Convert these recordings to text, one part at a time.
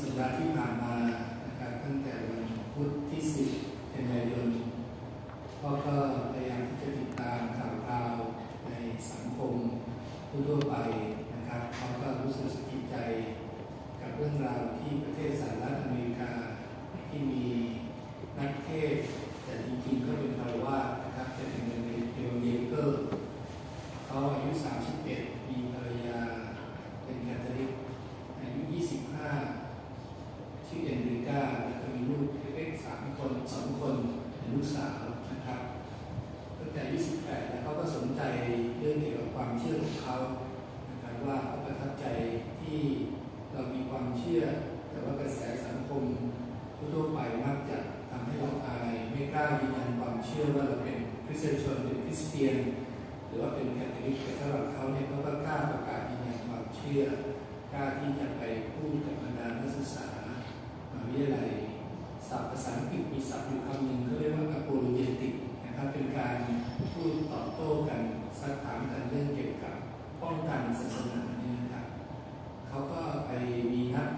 สัปดาห์ที่ผ่านมานะครับตั้งแต่วันพุธที่ 10กันยายนก็พยายามที่จะติดตามข่าวคราวในสังคมทั่วไปนะครับเขาก็รู้สึกสะกิดใจกับเรื่องราวที่ประเทศสหรัฐอเมริกาที่มีนักเทศแต่จริงๆก็เป็นคารวาสนะครับเป็นเงินเอวเยเกอร์ เขาอายุ 31 มีภรรยา เป็นแคทอลิกอายุ 25 ชื่อเอนริก้า แล้วก็มีลูกเล็กๆสามคนสองคนเป็นลูกสาวนะครับตั้งแต่อายุ18 แล้วเขาก็สนใจเรื่องเกี่ยวกับความเชื่อของเขานะครับว่าเขาประทับใจที่เรามีความเชื่อ แต่ว่ากระแสสังคมทั่วๆไปมักจะทำให้เราอาย ไม่กล้ายืนยันความเชื่อว่าเราเป็นคริสเตียนชนเป็นคริสเตียน หรือว่าเป็นแคทอลิกแต่สำหรับเขาเนี่ยเขาก็กล้าประกาศยืนยันความเชื่อกล้าที่จะไปพูดกับบรรดานักศึกษามหาวิทยาลัยศัพท์ภาษาอังกฤษมีศัพท์อยู่คำหนึ่งเขาเรียกว่า apologetic นะครับเป็นการพูดตอบโต้กันซักถามกันเรื่องเกี่ยวกับป้องกันศาสนาก็ไปมีนัด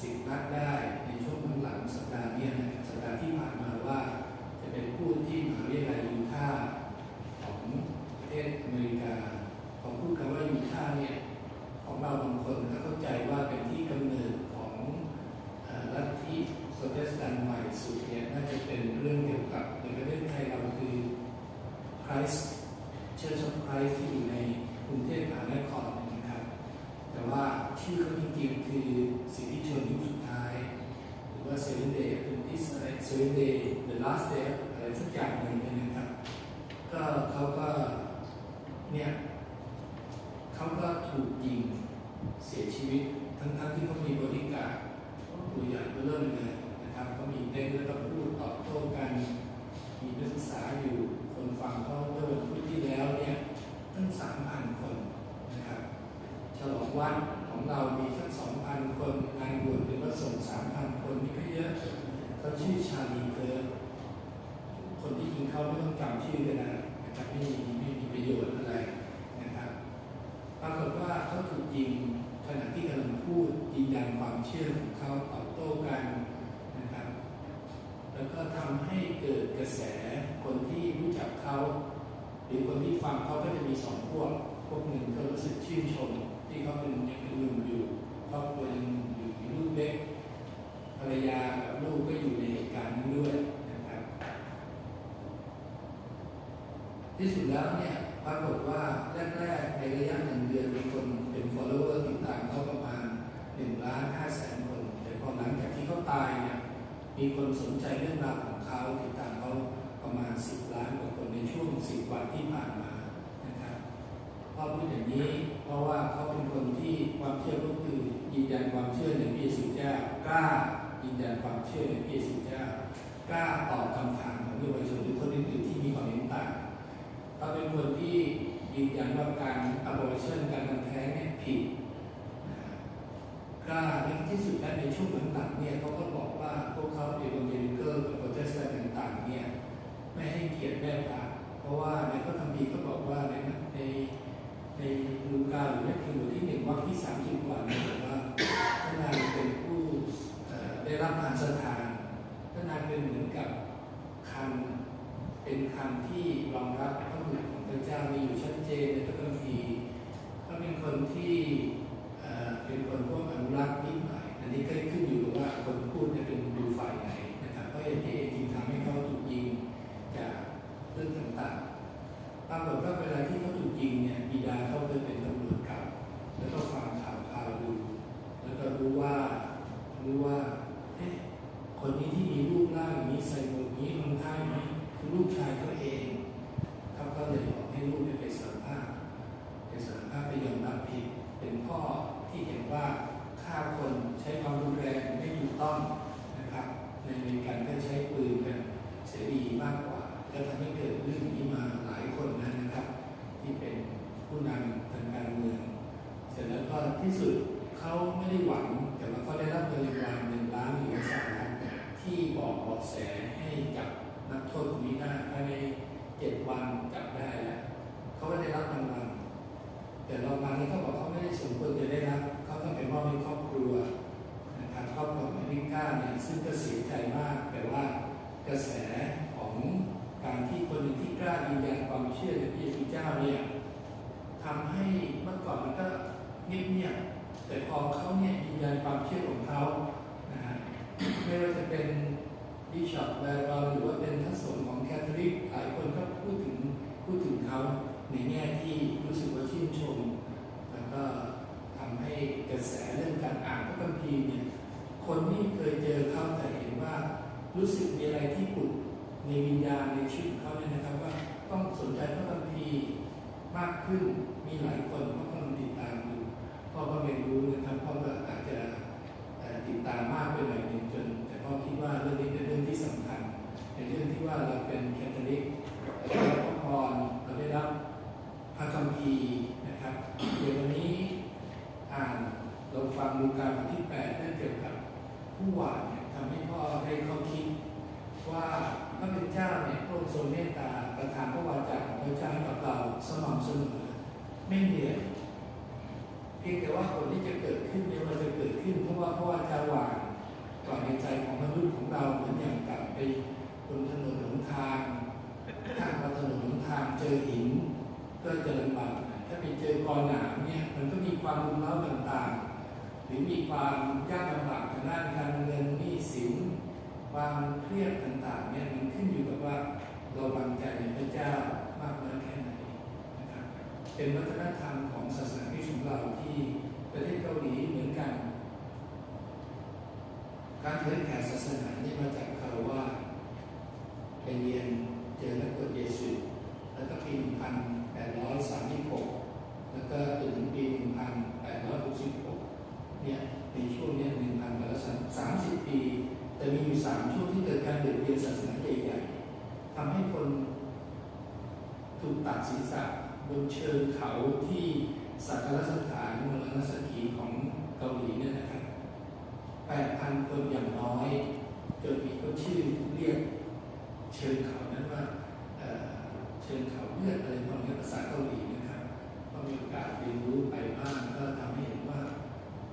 สิบนัดได้ในช่วงหลังสัปดาห์เนี้นะครับสัปดาห์ที่ผ่านมาว่า จะเป็นพูดที่มหาวิทยาลัยยูทาห์ของประเทศอเมริกาพอพูดคำว่ายูทาห์เนี่ยของเราบางคนก็เข้าใจว่าเป็นที่กำเนิดของเอ่อลัทธิโปรเตสแตนต์ใหม่สุดเนี่ยน่าจะเป็นเรื่องเกี่ยวกับในประเทศไทยเราคือ Christ Church of Christ ที่อยู่ในกรุงเทพมหานครนะครับ แต่ว่าชื่อเขาจริงๆคือสิทธิชนยุคสุดท้าย หรือว่า seven day Adventist อะไร seven day the last day อะไรสักอย่างหนึ่งเนี่ยนะครับ ก็เขาก็เนี่ยเขาก็ถูกยิงเสียชีวิต ทั้งๆที่เขามีบริการดตัวใหญ่ก็เริ่มเลยนะครับ ก็มีเต้นแล้วก็พูดตอบโต้กัน มีนักศึกษาอยู่คนฟังเขาเมื่อวันพุธที่แล้วเนี่ยตั้งสามพันคนนะครับฉลองวันของเรามีสักสองพันคนงานบวชเป็นพระสงฆ์สามพันคนนี่ก็เยอะเขาชื่อชาลีเคิร์คนที่ยิงเขาไม่ต้องจำชื่อกันนะนะครับไม่มีไม่มีประโยชน์อะไรนะครับปรากฏว่าเขาถูกยิงขณะที่กำลังพูดยืนยันความเชื่อของเขาตอบโต้กันนะครับ แล้วก็ทำให้เกิดกระแสคนที่รู้จักเขา หรือคนที่ฟังเขาก็จะมีสองพวก พวกหนึ่งก็รู้สึกชื่นชม ที่เขาเป็นยังเป็นหนุ่มอยู่ครอบครัวยังอยู่มีลูกเล็กภ รรยากับลูกก็อยู่ในเหตุการณ์นั้นด้วยนะครับ ที่สุดแล้วเนี่ยปรากฏว่าแรกๆในระยะหนึ่งเดือนมีคนเป็น follower ติดตามเขาประมาณ1ล้าน5แสนคน แต่พอหลังจากที่เขาตายเนี่ยมีคนสนใจเรื่องราวของเขาติดตามเขาประมาณ 10 ล้านกว่าคนในช่วง 10 วันที่ผ่านมานะครับพ่อพูดอย่างนี้เพราะว่าเขาเป็นคนที่ความเชื่อก็คือยืนยันความเชื่อในพระเยซูเจ้ากล้า ยืนยันความเชื่อในพระเยซูเจ้ากล้าตอบคำถามของเยาวชนหรือคนอื่นๆที่มีความเห็นต่างเขาเป็นคนที่ยืนยันว่าการ abortion การทำแท้งเนี่ยผิดกล้าในที่สุดแล้วในช่วงหลังๆเนี่ยเขาก็บอกว่าพวกเขาเป็นคนเย ชายเขาเองเขาก็เลยบอกให้ลูกไปสารภาพไปสารภาพไปยอมรับผิดเป็นพ่อที่เห็นว่าฆ่าคนใช้ความรุนแรงไม่ถูกต้องนะครับ ในอเมริกันก็ใช้ปืนกันเสรีมากกว่าก็ทำให้เกิดเรื่องนี้มาหลายคนนะนะครับ ที่เป็นผู้นำทางการเมือง เสร็จแล้วก็ที่สุดเขาไม่ได้หวังแต่ว่าเขาได้รับเงินรางวัลหนึ่งล้านเหรียญสหรัฐที่บอกบาะแสให้จับ นักโทษคนนี้ได้ภายในเจ็ดวันจับได้แล้วเขาก็ได้รับรางวัลแต่รางวัลนี้เขาบอกเขาไม่ได้สมควรจะได้รับเขาต้องไปมอบให้ครอบครัวนะครับครอบครัว เงียบๆแต่พอเขาเนี่ยยืนยันความเชื่อของเขานะฮะไม่ว่าจะเป็นบิชอปแวร์รอนหรือว่าเป็นพระสงฆ์ของแคทอลิกหลายคนก็พูดถึงพูดถึงเขาในแง่ที่รู้สึกว่าชื่นชม แล้วก็ทำให้กระแสเรื่องการอ่านพระคัมภีร์เนี่ยคนที่เคยเจอเขาแต่เห็นว่ารู้สึกมีอะไรที่ปุกในวิญญาณในชีวิตเขาเนี่ยนะครับว่าต้องสนใจพระคัมภีร์มากขึ้นมีหลายคนก็กำลังติดตามอยู่ พ่อก็ไม่รู้นะครับพ่อก็อาจจะติดตามมากไปหน่อยหนึ่งจน แต่พ่อคิดว่าเรื่องนี้เป็นเรื่องที่สำคัญเป็นเรื่องที่ว่าเราเป็นแคทอลิกเราได้รับพรเราได้รับพระคัมภีร์นะครับเดี๋ยววันนี้อ่านเราฟังลูกาบทที่แปดเรื่องเกี่ยวกับผู้หวานเนี่ยทำให้พ่อได้เข้าคิดว่าพระเป็นเจ้าเนี่ยพระองค์ทรงเมตตาประทานพระวาจาของพระเจ้าให้กับเราสม่ำเสมอไม่เหนื่อย เพียงแต่ว่าผลที่จะเกิดขึ้นเนี่ยมันจะเกิดขึ้น เพราะว่าพระวาจาหวานก่อนในใจของมนุษย์ของเราเหมือนอย่างกับไปบนถนนหนทางข้างบนถนนหนทางเจอหินก็จะลำบากถ้าไปเจอกอหนามเนี่ยมันก็มีความรุนแรงต่างๆ หรือมีความยากลำบากทางด้านการเงินหนี้สินความเครียดต่างๆเนี่ยมันขึ้นอยู่กับว่าเราวางใจในพระเจ้ามากน้อยแค่ไหน เป็นวัฒนธรรมของศาสนาคริสต์ของเราที่ประเทศเกาหลีเหมือนกัน การเผยแผ่ศาสนานี่มาจากคารวะไปเรียนเจอนักบวชเยสุแล้วก็ปี1836 แล้วก็จนถึงปี 1866 เนี่ยในช่วงนี้1,830 ปี แต่มีอยู่สามช่วงที่เกิดการเปลี่ยนเปลี่ยนศาสนาใหญ่ๆทำให้คนถูกตัดศีรษะ บนเชิงเขาที่สักการสถานมรณสถานของเกาหลีเนี่ยนะครับ8,000 คนอย่างน้อยจนมีคนชื่อเรียกเชิงเขานั้นว่าเชิงเขาเลือดอะไรพวกนี้ภาษาเกาหลีนะครับก็มีโอกาสเรียนรู้ไปบ้างก็ทำให้เห็นว่า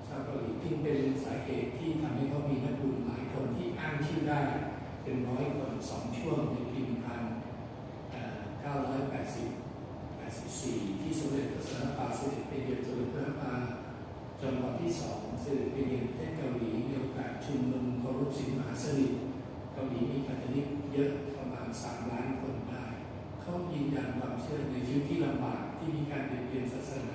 ชาวเกาหลีจึงเป็นสาเหตุที่ทำให้เขามีนักบุญหลายคนที่อ้างชื่อได้ เป็นร้อยคนสองช่วงในเก้าร้อยแปดสิบแปดสิบสี่ที่สมเด็จพระ สันตะปเสด็จไปเยือนสมเด็จพระปาจนวัดที่สองสิริไปเยือนประเทศเกาหลีมีโอกาสชุมนุมเคารพสิงห์มหาสนิทเกาหลีมีคาทอลิกเยอะประมาณสามล้านคนได้ เขายืนยันความเชื่อในชีวิตที่ลำบากที่มีการเปลี่ยนเปลี่ยนศาสนา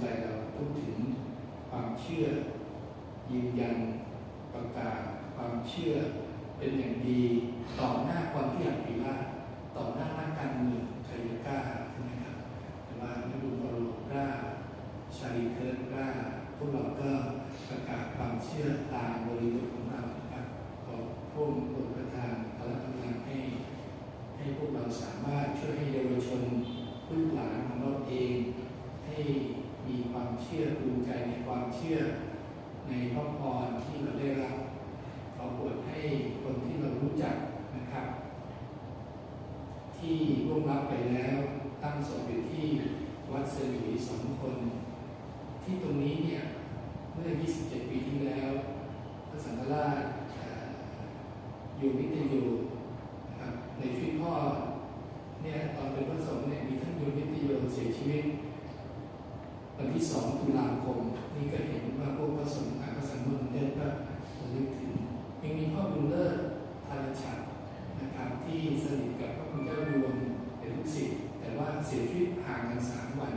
ใจเราพูดถึงความเชื่อยืนยันประกาศความเชื่อเป็นอย่างดีต่อหน้าความที่อยากปีละต่อหน้านักการเมืองใครจะกล้าใช่ไหมครับแต่ว่าไม่รู้พอโลกล้าชาลีเคิร์กล้าพวกเราก็ประกาศความเชื่อตามบริบทของเรานะครับขอพระองค์โปรดประทานพลังกำลังให้ ให้พวกเราสามารถช่วยให้เยาวชนลูกหลานของเราเอง ให้มีความเชื่อภูมิใจในความเชื่อ ในพระพรที่เราได้รับขอโปรดให้คนที่เรารู้จักนะครับ ที่ร่วงรับ ไปแล้ว ตั้งศพอยู่ที่วัดสรีสองคน ที่ตรงนี้เนี่ยเมื่อ 27 ปีที่แล้ว พระสังฆราชอยู่วิทยุนะครับในชีวิตพ่อเนี่ยตอนเป็นพระสงฆ์เนี่ยมีท่านโยมวิทยุเสียชีวิตวันที่2ตุลาคม นี่ก็เห็นว่าพวกพระสงฆ์อานพระสังฆมนต์เนี่ยก็ระลึกถึงยังมีพ่อบุญเลิศทารชัดนะครับที่สนิทกับพระคุณเจ้าดวง เป็นลูกศิษย์แต่ว่าเสียชีวิตห่างกันสามวัน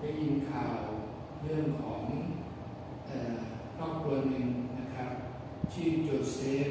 ได้ยินข่าวเรื่องของครอบครัวหนึ่งนะครับ ชื่อโจเซฟ